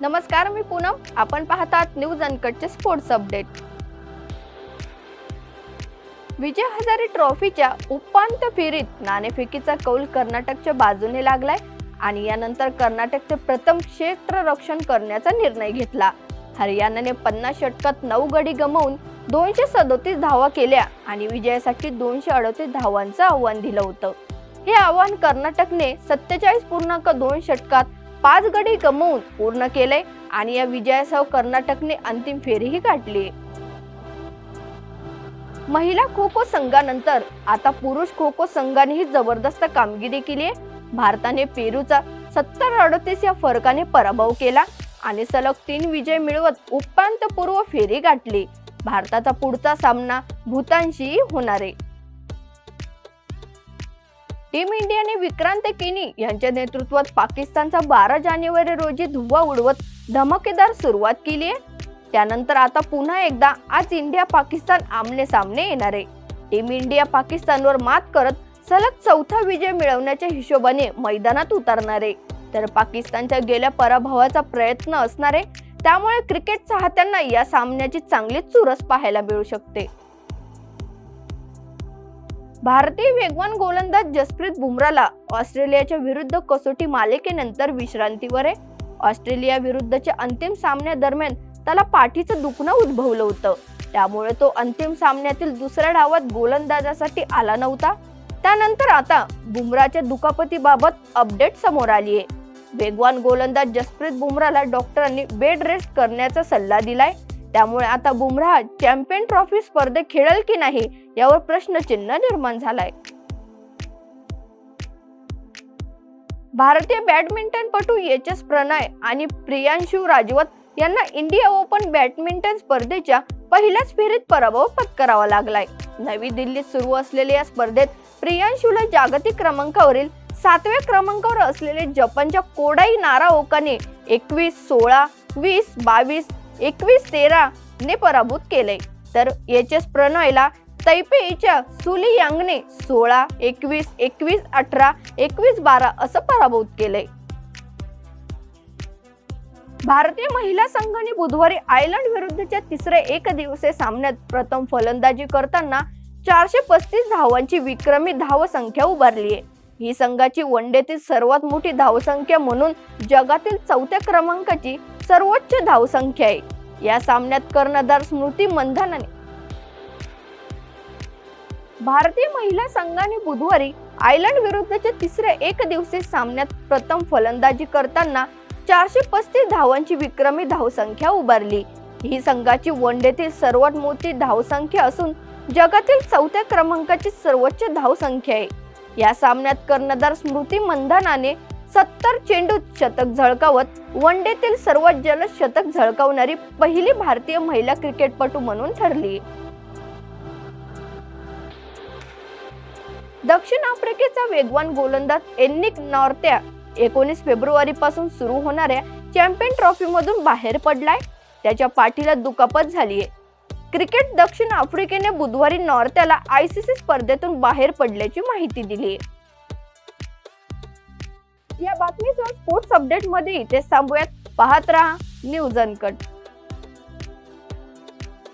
नमस्कार मी पूनम. आपण पाहतात न्यूज अनकटचे स्पोर्ट्स अपडेट. विजय हजारे ट्रॉफीच्या उपांत्य फेरीत नाणेफेकीचा कौल कर्नाटकच्या बाजूने लागलाय आणि यानंतर कर्नाटकचे प्रथम क्षेत्ररक्षण करण्याचा निर्णय घेतला. हरियाणाने पन्नास षटकात नऊ गडी गमावून दोनशे सदोतीस धावा केल्या आणि विजयासाठी दोनशे अडतीस धावांचं आव्हान दिलं होतं. हे आव्हान कर्नाटकने सत्तेचाळीस पूर्णांक दोन षटकात पाच गडी गमवून पूर्ण केले आणि या विजयासह कर्नाटकने अंतिम फेरीही गाठली. महिला खो खो संघानंतर आता पुरुष खो खो संघानेही जबरदस्त कामगिरी केली आहे. भारताने पेरूचा सत्तर अडतीस या फरकाने पराभव केला आणि सलग तीन विजय मिळवत उपांत्यपूर्व फेरी गाठली. भारताचा पुढचा सामना भूतानशी होणार आहे. टीम इंडियाने विक्रांत किनी यांच्या नेतृत्वात पाकिस्तानचा बारा जानेवारी रोजी धुवा उडवत धमाकेदार सुरुवात केली आहे. त्यानंतर आता पुन्हा एकदा आज इंडिया पाकिस्तान आमने सामने येणार आहे. टीम इंडिया पाकिस्तानवर मात करत सलग चौथा विजय मिळवण्याच्या हिशोबाने मैदानात उतरणार आहे. तर पाकिस्तानच्या गेल्या पराभवाचा प्रयत्न असणार आहे. त्यामुळे क्रिकेट चाहत्यांना या सामन्याची चांगली चुरस पाहायला मिळू शकते. भारतीय वेगवान गोलंदाज जसप्रीत बुमराला ऑस्ट्रेलियाच्या विरुद्ध कसोटी मालिकेनंतर विश्रांतीवर आहे. ऑस्ट्रेलिया विरुद्धच्या अंतिम सामन्यादरम्यान त्याला पाठीचं दुखणं उद्भवलं होतं. त्यामुळे तो अंतिम सामन्यातील दुसऱ्या डावात गोलंदाजासाठी आला नव्हता. त्यानंतर आता बुमराच्या दुखापतीबाबत अपडेट समोर आली आहे. वेगवान गोलंदाज जसप्रीत बुमराला डॉक्टरांनी बेड रेस्ट करण्याचा सल्ला दिलाय. त्यामुळे आता बुमराह चॅम्पियन ट्रॉफी स्पर्धेत खेळेल की नाही यावर प्रश्नचिन्ह निर्माण झालाय. भारतीय बॅडमिंटनपटू एच एस प्रणय आणि प्रियांशु राजवत यांना इंडिया ओपन बॅडमिंटन स्पर्धेच्या पहिल्याच फेरीत पराभव पत्करावा लागलाय. नवी दिल्लीत सुरू असलेल्या या स्पर्धेत प्रियांशूला जागतिक क्रमांकावरील सातव्या क्रमांकावर असलेले जपानच्या कोडाई नाराओकाने एकवीस सोळा वीस बावीस एकवीस तेरा ने पराभूत केले. तर एच एस प्रणयला तैपेईच्या सुली यांगने सोळा एकवीस एकवीस अठरा एकवीस बारा असं पराभूत केले. भारतीय महिला संघाने बुधवारी आयर्लंड विरुद्धच्या तिसऱ्या एक दिवसीय सामन्यात प्रथम फलंदाजी करताना चारशे पस्तीस धावांची विक्रमी धावसंख्या उभारली आहे ही संघाची वनडेतील सर्वात मोठी धावसंख्या म्हणून जगातील चौथ्या क्रमांकाची सर्वोच्च धावसंख्या आहे. या सामन्यात कर्णधार स्मृती मंधानाने भारतीय महिला संघाने बुधवारी आयर्लंड विरुद्धच्या तिसऱ्या एक दिवसीय सामन्यात प्रथम फलंदाजी करताना चारशे पस्तीस धावांची विक्रमी धावसंख्या उभारली. ही संघाची वनडेतील सर्वात मोठी धावसंख्या असून जगातील चौथ्या क्रमांकाची सर्वोच्च धावसंख्या आहे. या सामन्यात कर्णधार स्मृती मंधानाने सत्तर चेंडूत शतक झळकावत वन डेतील सर्वात जलद शतक झळकावणारी पहिली भारतीय महिला क्रिकेटपटू म्हणून ठरली. दक्षिण आफ्रिकेचा वेगवान गोलंदाज एन्निक नॉर्त्या एकोणीस फेब्रुवारी पासून सुरू होणाऱ्या चॅम्पियन ट्रॉफी मधून बाहेर पडलाय. त्याच्या पाठीला दुखापत झालीये. क्रिकेट दक्षिण आफ्रिकेने बुधवारी नॉर्त्याला आयसीसी स्पर्धेतून बाहेर पडल्याची माहिती दिली. या बातमीसह स्पोर्ट्स अपडेटमध्ये इथे थांबूयात. पाहत राहा न्यूज अनकट.